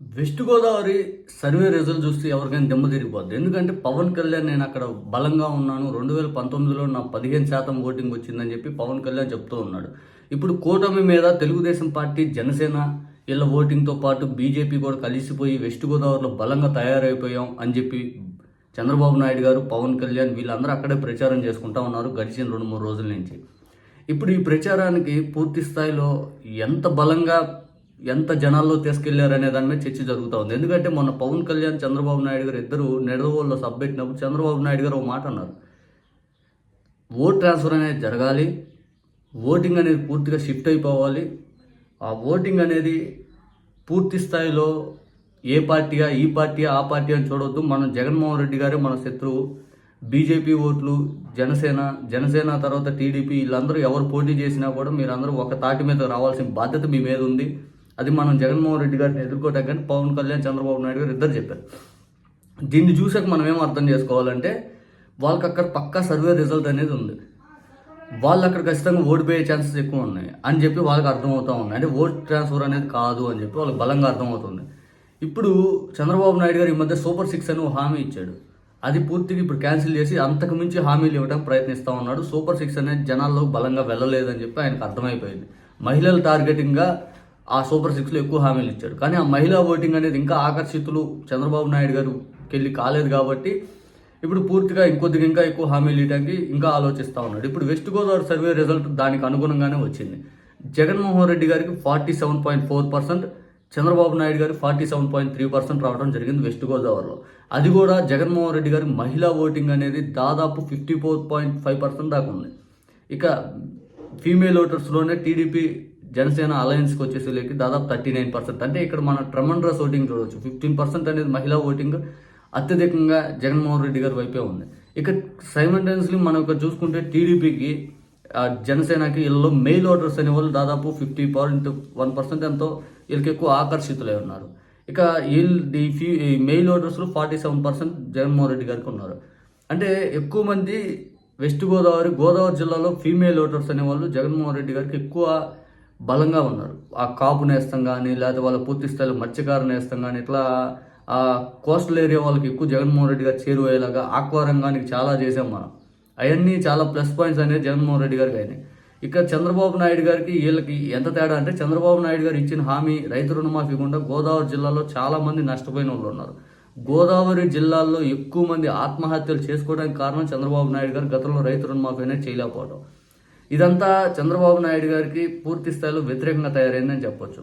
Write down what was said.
West Godavari survey result చూస్తే ఎవరికైనా దెమ్మ తిరిగిపోద్ది. ఎందుకంటే పవన్ కళ్యాణ్ నేను అక్కడ బలంగా ఉన్నాను. రెండు వేల పంతొమ్మిదిలో నా పదిహేను శాతం ఓటింగ్ వచ్చిందని చెప్పి పవన్ కళ్యాణ్ చెప్తూ ఉన్నాడు. ఇప్పుడు కూటమి మీద తెలుగుదేశం పార్టీ జనసేన వీళ్ళ ఓటింగ్తో పాటు బీజేపీ కూడా కలిసిపోయి వెస్ట్ గోదావరిలో బలంగా తయారైపోయాం అని చెప్పి చంద్రబాబు నాయుడు గారు పవన్ కళ్యాణ్ వీళ్ళందరూ అక్కడే ప్రచారం చేసుకుంటా ఉన్నారు గడిచిన రెండు మూడు రోజుల నుంచి. ఇప్పుడు ఈ ప్రచారానికి పూర్తి స్థాయిలో ఎంత బలంగా ఎంత జనాల్లో తీసుకెళ్ళారనే దాని మీద చర్చ జరుగుతూ ఉంది. ఎందుకంటే మొన్న పవన్ కళ్యాణ్ చంద్రబాబు నాయుడు గారు ఇద్దరు నెడదవోల్లో సబ్బెట్టినప్పుడు చంద్రబాబు నాయుడు గారు ఒక మాట అన్నారు. ఓట్ ట్రాన్స్ఫర్ అనేది జరగాలి ఓటింగ్ అనేది పూర్తిగా షిఫ్ట్ అయిపోవాలి. ఆ ఓటింగ్ అనేది పూర్తి స్థాయిలో ఏ పార్టీగా ఈ పార్టీ ఆ పార్టీ అని చూడవద్దు మనం జగన్మోహన్ రెడ్డి గారే మన శత్రువు. బీజేపీ ఓట్లు జనసేన జనసేన తర్వాత టీడీపీ వీళ్ళందరూ ఎవరు పోటీ చేసినా కూడా మీరందరూ ఒక తాటి మీద రావాల్సిన బాధ్యత మీ మీద ఉంది. అది మనం జగన్మోహన్ రెడ్డి గారిని ఎదుర్కోవటం కానీ పవన్ కళ్యాణ్ చంద్రబాబు నాయుడు గారు ఇద్దరు చెప్పారు. దీన్ని చూసాక మనం ఏం అర్థం చేసుకోవాలంటే వాళ్ళకి అక్కడ పక్కా సర్వే రిజల్ట్ అనేది ఉంది. వాళ్ళు అక్కడ ఖచ్చితంగా ఓడిపోయే ఛాన్సెస్ ఎక్కువ ఉన్నాయి అని చెప్పి వాళ్ళకి అర్థమవుతా ఉన్నాయి. అంటే ఓట్ ట్రాన్స్ఫర్ అనేది కాదు అని చెప్పి వాళ్ళకి బలంగా అర్థమవుతుంది. ఇప్పుడు చంద్రబాబు నాయుడు గారు ఈ మధ్య సూపర్ సిక్స్ అని హామీ ఇచ్చాడు. అది పూర్తిగా ఇప్పుడు క్యాన్సిల్ చేసి అంతకు మించి హామీలు ఇవ్వడానికి ప్రయత్నిస్తూ ఉన్నాడు. సూపర్ సిక్స్ అనేది జనాల్లో బలంగా వెళ్ళలేదని చెప్పి ఆయనకు అర్థమైపోయింది. మహిళల టార్గెటింగ్గా ఆ సూపర్ సిక్స్లో ఎక్కువ హామీలు ఇచ్చాడు. కానీ ఆ మహిళా ఓటింగ్ అనేది ఇంకా ఆకర్షితులు చంద్రబాబు నాయుడు గారు వెళ్ళి కాలేదు కాబట్టి ఇప్పుడు పూర్తిగా ఇంకొద్దిగా ఇంకా ఎక్కువ హామీలు ఇవ్వడానికి ఇంకా ఆలోచిస్తూ ఉన్నాడు. ఇప్పుడు వెస్ట్ గోదావరి సర్వే రిజల్ట్ దానికి అనుగుణంగానే వచ్చింది. జగన్మోహన్ రెడ్డి గారికి forty seven point four percent Chandrababu Naidu గారికి forty seven point three percent రావడం జరిగింది వెస్ట్ గోదావరిలో అది కూడా జగన్మోహన్ రెడ్డి గారి మహిళా ఓటింగ్ అనేది దాదాపు fifty four point five percent దాకా ఉంది. ఇక ఫీమేల్ ఓటర్స్లోనే టీడీపీ జనసేన అలయన్స్కి వచ్చేసరికి దాదాపు థర్టీ నైన్ పర్సెంట్. అంటే ఇక్కడ మన ట్రమండ్రస్ ఓటింగ్ చూడవచ్చు ఫిఫ్టీన్ పర్సెంట్ అనేది మహిళా ఓటింగ్ అత్యధికంగా జగన్మోహన్ రెడ్డి గారి వైపే ఉంది. ఇక సైమల్టేనియస్లీ మనం ఇక్కడ చూసుకుంటే టీడీపీకి జనసేనకి వీళ్ళలో మెయిల్ ఓటర్స్ అనే వాళ్ళు దాదాపు ఫిఫ్టీ పాయింట్ వన్ పర్సెంట్ ఎంతో వీళ్ళకి ఎక్కువ ఆకర్షితులై ఉన్నారు. ఇక వీళ్ళు ఈ male ఓటర్స్లో forty seven percent Jaganmohan Reddy గారికి ఉన్నారు. అంటే ఎక్కువ మంది వెస్ట్ గోదావరి గోదావరి జిల్లాలో ఫీమేల్ ఓటర్స్ అనేవాళ్ళు జగన్మోహన్ రెడ్డి గారికి ఎక్కువ బలంగా ఉన్నారు. ఆ కాపు నేస్తం కానీ లేకపోతే వాళ్ళ పూర్తి స్థాయిలో మత్స్యకార నేస్తం కానీ ఇట్లా ఆ కోస్టల్ ఏరియా వాళ్ళకి ఎక్కువ జగన్మోహన్ రెడ్డి గారు చేరువయ్యేలాగా ఆక్వా రంగానికి చాలా చేసాం మనం. అవన్నీ చాలా ప్లస్ పాయింట్స్ అనేది జగన్మోహన్ రెడ్డి గారికి అయినాయి. ఇక చంద్రబాబు నాయుడు గారికి వీళ్ళకి ఎంత తేడా అంటే చంద్రబాబు నాయుడు గారు ఇచ్చిన హామీ రైతు రుణమాఫీ గుండా గోదావరి జిల్లాలో చాలామంది నష్టపోయిన వాళ్ళు ఉన్నారు. గోదావరి జిల్లాల్లో ఎక్కువ మంది ఆత్మహత్యలు చేసుకోవడానికి కారణం చంద్రబాబు నాయుడు గారు గతంలో రైతు రుణమాఫీ అనేది చేయలేకపోవడం ఇదంతా చంద్రబాబు నాయుడు గారికి పూర్తి స్థాయిలో వ్యతిరేకంగా తయారైందని చెప్పొచ్చు.